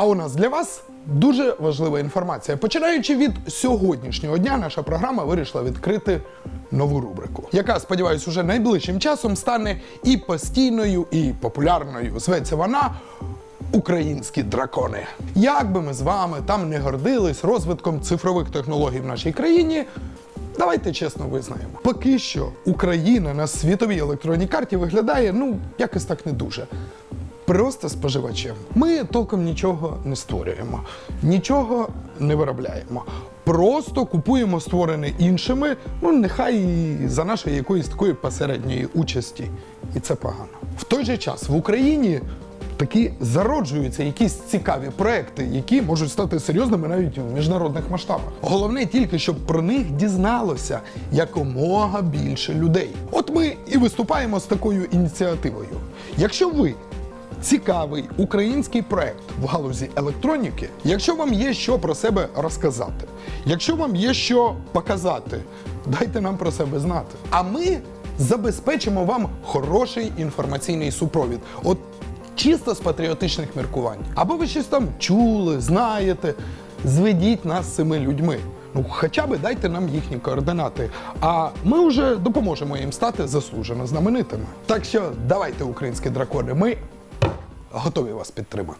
А у нас для вас дуже важлива інформація. Починаючи від сьогоднішнього дня, наша програма вирішила відкрити нову рубрику, яка, сподіваюсь, уже найближчим часом стане і постійною, і популярною. Зветься вона. Українські дракони. Як би ми з вами там не гордились розвитком цифрових технологій в нашій країні, давайте чесно визнаємо. Поки що Україна на світовій електронній карті виглядає ну якось так не дуже. Просто споживачем. Ми толком нічого не створюємо, нічого не виробляємо. Просто купуємо створене іншими, ну нехай і за нашої якоїсь такої посередньої участі. І це погано. В той же час в Україні такі зароджуються якісь цікаві проекти, які можуть стати серйозними навіть в міжнародних масштабах. Головне тільки, щоб про них дізналося якомога більше людей. От ми і виступаємо з такою ініціативою. Якщо ви цікавий український проект в галузі електроніки, якщо вам є що про себе розказати, якщо вам є що показати, дайте нам про себе знати. А ми забезпечимо вам хороший інформаційний супровід. От чисто з патріотичних міркувань. Або ви щось там чули, знаєте, зведіть нас з цими людьми. Ну, хоча б дайте нам їхні координати, а ми вже допоможемо їм стати заслужено знаменитими. Так що давайте, українські дракони, ми готові вас підтримати.